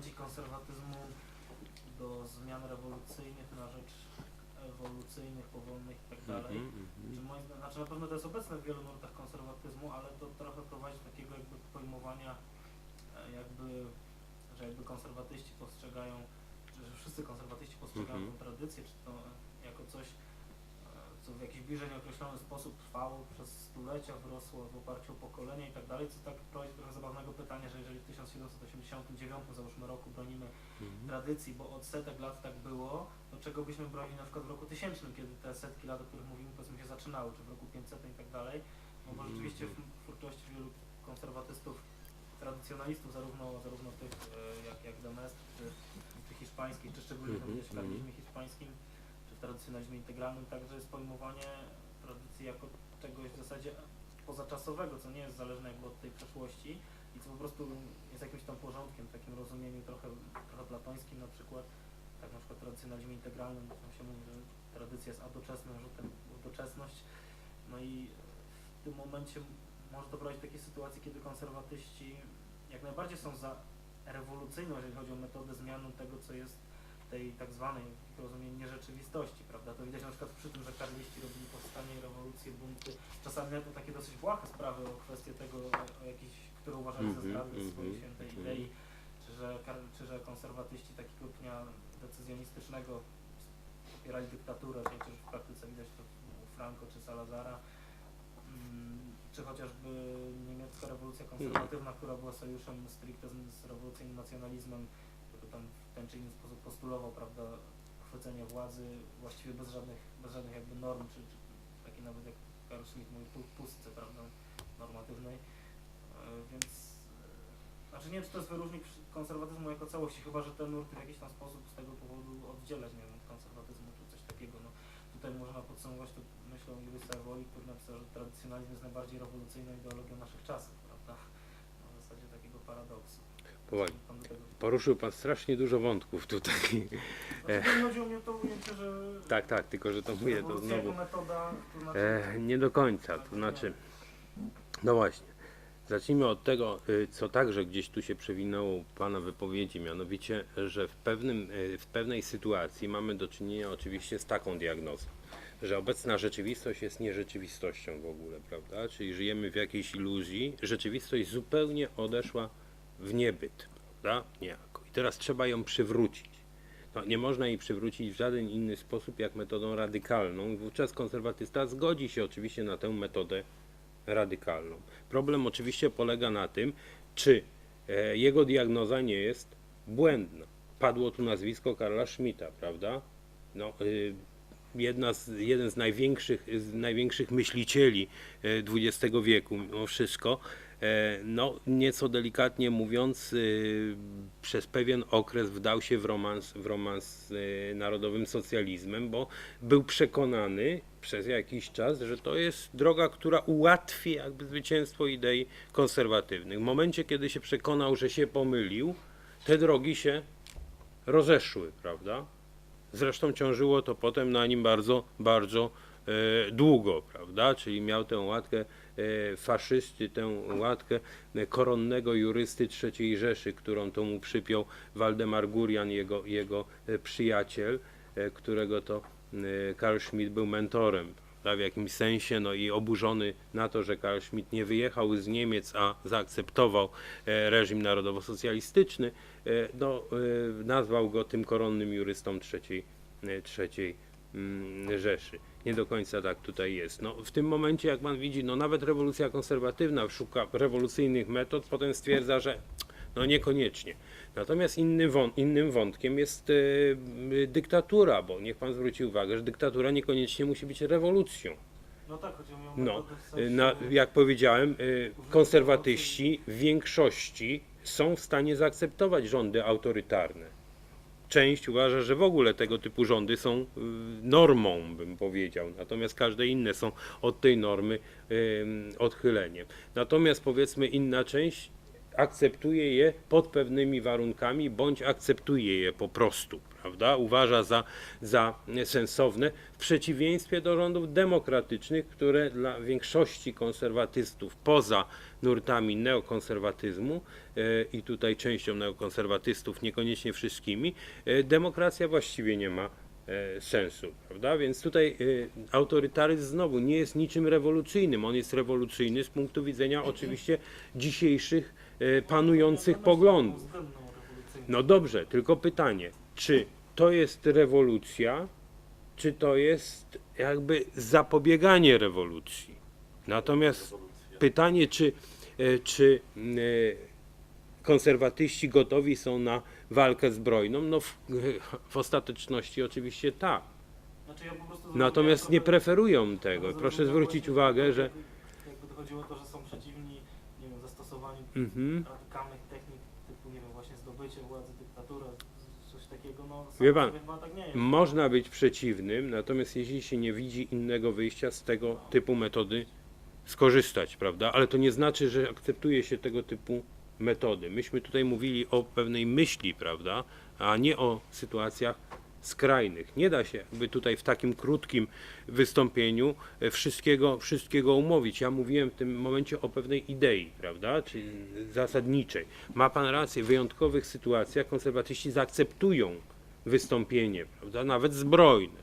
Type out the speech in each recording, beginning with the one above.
chęci konserwatyzmu do zmian rewolucyjnych na rzecz ewolucyjnych, powolnych i tak dalej. Mhm, mhm. Znaczy na pewno to jest obecne w wielu nurtach konserwatyzmu, ale to trochę prowadzi do takiego jakby pojmowania e, jakby, że jakby konserwatyści postrzegają, że wszyscy konserwatyści postrzegają Mhm. tę tradycję, czy to jako coś, co w jakiś bliżej nieokreślony sposób trwało przez stulecia, wyrosło w oparciu o pokolenia i tak dalej, co tak prowadzi trochę zabawnego pytania, że jeżeli w 1789 załóżmy roku bronimy Mhm. tradycji, bo od setek lat tak było, to czego byśmy brali na przykład w roku tysięcznym, kiedy te setki lat, o których mówimy, powiedzmy się zaczynały, czy w roku 500 i tak dalej, no bo Mhm. rzeczywiście w twórczości wielu konserwatystów, tradycjonalistów, zarówno, zarówno tych e, jak, jak Demestr, czy, czy hiszpańskich, czy szczególnie mm mhm. hiszpańskim, tradycjonalizmie integralnym, także jest pojmowanie tradycji jako czegoś w zasadzie pozaczasowego, co nie jest zależne jakby od tej przeszłości i co po prostu jest jakimś tam porządkiem, w takim rozumieniu trochę, trochę platońskim na przykład, tak na przykład w tradycjonalizmie integralnym, tam się mówi, że tradycja jest adoczesnym rzutem w doczesność, no i w tym momencie może to prowadzić do takiej sytuacji, kiedy konserwatyści jak najbardziej są za rewolucyjną, jeżeli chodzi o metodę zmiany tego, co jest tej tak zwanej, rozumiem, nierzeczywistości, prawda? To widać na przykład przy tym, że karliści robili powstanie, rewolucje, bunty, czasami to takie dosyć błahe sprawy o kwestię tego, o, jakiś, które uważali za zdradę swojej mhm, świętej mhm. idei, czy że, czy że konserwatyści takiego pnia decyzjonistycznego popierali dyktaturę, przecież w praktyce widać to u Franco czy Salazara, mm, czy chociażby niemiecka rewolucja konserwatywna, która była sojuszem stricte z, z rewolucyjnym nacjonalizmem, który tam w ten czy inny sposób postulował, prawda, chwycenie władzy właściwie bez żadnych, bez żadnych jakby norm, czy, czy nawet jak Karl Schmitt mówi, pu- pustce, prawda, normatywnej, e, więc e, znaczy nie wiem, czy to jest wyróżnik konserwatyzmu jako całości, chyba, że ten nurt w jakiś tam sposób z tego powodu oddzielać, nie wiem, od konserwatyzmu, czy coś takiego, no. Tutaj można podsumować to myślą Irysa Ewoli, który napisał, że tradycjonalizm jest najbardziej rewolucyjną ideologią naszych czasów, prawda, w zasadzie takiego paradoksu. Tego Poruszył Pan strasznie dużo wątków tutaj. Znaczy, to nie chodzi o to ujęcie, że Tak, tak, tylko że to mówię, to znowu metoda, to znaczy, e, nie do końca. To znaczy, no właśnie, zacznijmy od tego, y, co także gdzieś tu się przewinęło u Pana wypowiedzi, mianowicie, że w, pewnym, y, w pewnej sytuacji mamy do czynienia oczywiście z taką diagnozą, że obecna rzeczywistość jest nierzeczywistością w ogóle, prawda? Czyli żyjemy w jakiejś iluzji, rzeczywistość zupełnie odeszła w niebyt, prawda? Niejako. I teraz trzeba ją przywrócić. No, nie można jej przywrócić w żaden inny sposób jak metodą radykalną. Wówczas konserwatysta zgodzi się oczywiście na tę metodę radykalną. Problem oczywiście polega na tym, czy e, jego diagnoza nie jest błędna. Padło tu nazwisko Karla Schmidta, prawda? No, y, jedna z, jeden z największych, z największych myślicieli e, XX wieku, mimo wszystko. E, No, nieco delikatnie mówiąc, y, przez pewien okres wdał się w romans, w romans z y, narodowym socjalizmem, bo był przekonany przez jakiś czas, że to jest droga, która ułatwi jakby zwycięstwo idei konserwatywnych. W momencie, kiedy się przekonał, że się pomylił, te drogi się rozeszły, prawda? Zresztą ciążyło to potem na nim bardzo, bardzo e, długo, prawda? Czyli miał tę łatkę faszysty, tę łatkę e, koronnego jurysty III Rzeszy, którą to mu przypiął Waldemar Gurian, jego, jego e, przyjaciel, e, którego to e, Karl Schmidt był mentorem. prawda, W jakimś sensie, no i oburzony na to, że Karl Schmidt nie wyjechał z Niemiec, a zaakceptował e, reżim narodowo-socjalistyczny, e, no, e, nazwał go tym koronnym jurystą trzeciej, e, trzeciej Rzeszy. Nie do końca tak tutaj jest. No, w tym momencie, jak pan widzi, no, nawet rewolucja konserwatywna szuka rewolucyjnych metod, potem stwierdza, że no niekoniecznie. Natomiast inny wą- innym wątkiem jest e, y, dyktatura, bo niech pan zwróci uwagę, że dyktatura niekoniecznie musi być rewolucją. no tak, chodzi o No, w y, sensie, na, jak powiedziałem, y, konserwatyści w większości są w stanie zaakceptować rządy autorytarne. Część uważa, że w ogóle tego typu rządy są y, normą, bym powiedział, natomiast każde inne są od tej normy odchyleniem. Natomiast powiedzmy inna część akceptuje je pod pewnymi warunkami, bądź akceptuje je po prostu, prawda? uważa za, za sensowne, w przeciwieństwie do rządów demokratycznych, które dla większości konserwatystów poza nurtami neokonserwatyzmu e, i tutaj częścią neokonserwatystów, niekoniecznie wszystkimi, e, demokracja właściwie nie ma e, sensu, prawda? Więc tutaj autorytaryzm znowu nie jest niczym rewolucyjnym. On jest rewolucyjny z punktu widzenia oczywiście dzisiejszych panujących Ja poglądów. No dobrze, tylko pytanie, czy to jest rewolucja, czy to jest jakby zapobieganie rewolucji? Natomiast pytanie, czy, e, czy e, konserwatyści gotowi są na walkę zbrojną? No w, w ostateczności oczywiście tak. Znaczy Natomiast nie preferują tego. Proszę zwrócić uwagę, że Jakby, jakby dochodziło to, że są przeciwni mhm, radykalnych technik typu, nie wiem, właśnie zdobycie władzy, dyktatura, coś takiego, no Wie pan, tak nie jest. można być przeciwnym, natomiast jeśli się nie widzi innego wyjścia z tego typu metody, skorzystać, prawda? Ale to nie znaczy, że akceptuje się tego typu metody. Myśmy tutaj mówili o pewnej myśli, prawda? A nie o sytuacjach skrajnych. Nie da się jakby tutaj w takim krótkim wystąpieniu e, wszystkiego, wszystkiego umówić. Ja mówiłem w tym momencie o pewnej idei, prawda? Czyli zasadniczej. Ma pan rację, w wyjątkowych sytuacjach konserwatyści zaakceptują wystąpienie, prawda? Nawet zbrojne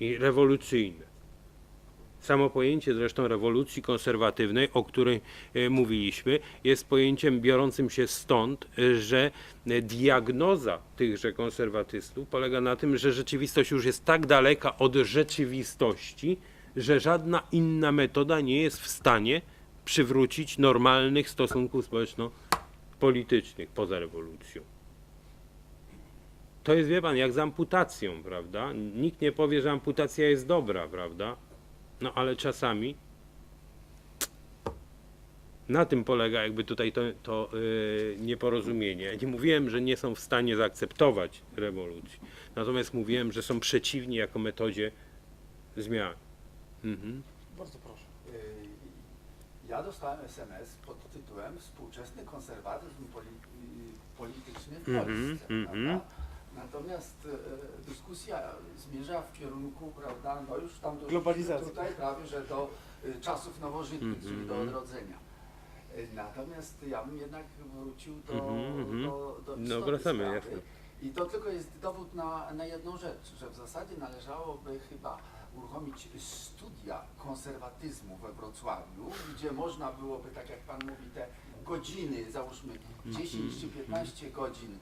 i rewolucyjne. Samo pojęcie zresztą rewolucji konserwatywnej, o której e, mówiliśmy, jest pojęciem biorącym się stąd, e, że e, diagnoza tychże konserwatystów polega na tym, że rzeczywistość już jest tak daleka od rzeczywistości, że żadna inna metoda nie jest w stanie przywrócić normalnych stosunków społeczno-politycznych poza rewolucją. To jest, wie pan, jak z amputacją, prawda? Nikt nie powie, że amputacja jest dobra, prawda? No ale czasami na tym polega jakby tutaj to, to yy, nieporozumienie. Ja nie mówiłem, że nie są w stanie zaakceptować rewolucji. Natomiast mówiłem, że są przeciwni jako metodzie zmian. Mhm. Bardzo proszę. Y, Ja dostałem SMS pod tytułem Współczesny konserwatyzm poli y, polityczny w Mhm, Polsce. mhm. prawda? Natomiast e, dyskusja zmierza w kierunku, prawda, no już tam do, Globalizacji. tutaj prawie, że do y, czasów nowożytnych, Mhm, czyli do mhm. odrodzenia. Y, Natomiast ja bym jednak wrócił do, Mhm, mhm. do, do No, istoty wracamy, sprawy. jasne. I to tylko jest dowód na, na jedną rzecz, że w zasadzie należałoby chyba uruchomić studia konserwatyzmu we Wrocławiu, gdzie można byłoby, tak jak Pan mówi, te godziny, załóżmy 10 czy 15 godzin y,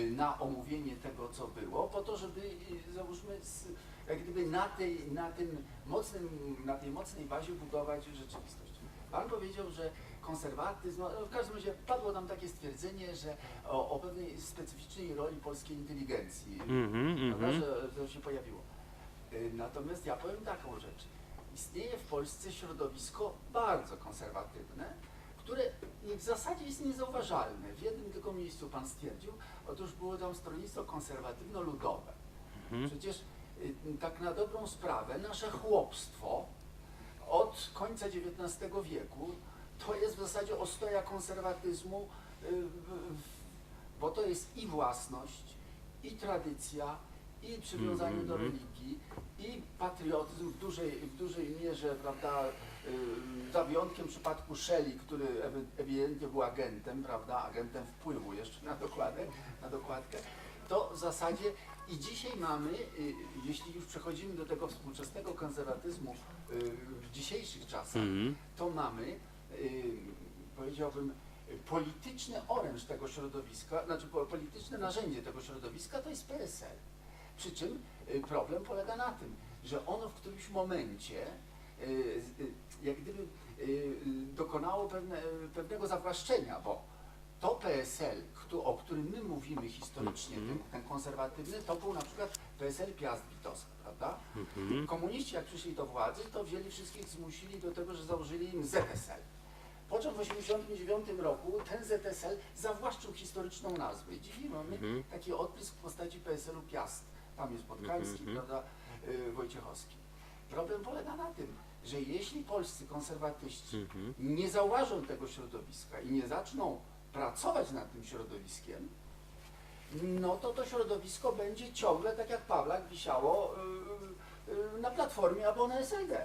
na omówienie tego, co było, po to, żeby y, załóżmy z, jak gdyby na tej, na tym mocnym, na tej mocnej bazie budować rzeczywistość. Pan powiedział, że konserwatyzm, no w każdym razie padło tam takie stwierdzenie, że o, o pewnej specyficznej roli polskiej inteligencji, Mhm, prawda, mhm. że, że się pojawiło. Y, Natomiast ja powiem taką rzecz. Istnieje w Polsce środowisko bardzo konserwatywne, które w zasadzie jest niezauważalne. W jednym tylko miejscu pan stwierdził, otóż było tam stronnictwo konserwatywno-ludowe. Mhm. Przecież y, tak na dobrą sprawę nasze chłopstwo od końca XIX wieku to jest w zasadzie ostoja konserwatyzmu, y, bo to jest i własność, i tradycja, i przywiązanie do Mhm. religii, i patriotyzm w dużej, w dużej mierze, prawda, y, za wyjątkiem przypadku Shelley, który ewi- ewidentnie był agentem, prawda, agentem wpływu jeszcze na dokładkę, na dokładkę, to w zasadzie i dzisiaj mamy, y, jeśli już przechodzimy do tego współczesnego konserwatyzmu y, w dzisiejszych czasach, Mhm. to mamy, y, powiedziałbym, polityczny oręż tego środowiska, znaczy po- polityczne narzędzie tego środowiska to jest PSL. Przy czym y, problem polega na tym, że ono w którymś momencie y, y, jak gdyby dokonało pewne, pewnego zawłaszczenia, bo to PSL, o którym my mówimy historycznie, Mhm. ten, ten konserwatywny, to był na przykład PSL Piast Witowska, prawda? Mhm. Komuniści jak przyszli do władzy, to wzięli wszystkich, zmusili do tego, że założyli im ZSL. Po czym w 1989 roku ten ZSL zawłaszczył historyczną nazwę. Dzisiaj mamy Mhm. taki odprysk w postaci PSL-u Piast. Tam jest Podkalski, Mhm, prawda, y, Wojciechowski. Problem polega na tym, że jeśli polscy konserwatyści Mhm. nie zauważą tego środowiska i nie zaczną pracować nad tym środowiskiem, no to to środowisko będzie ciągle, tak jak Pawlak, wisiało y, y, na Platformie albo na SLD.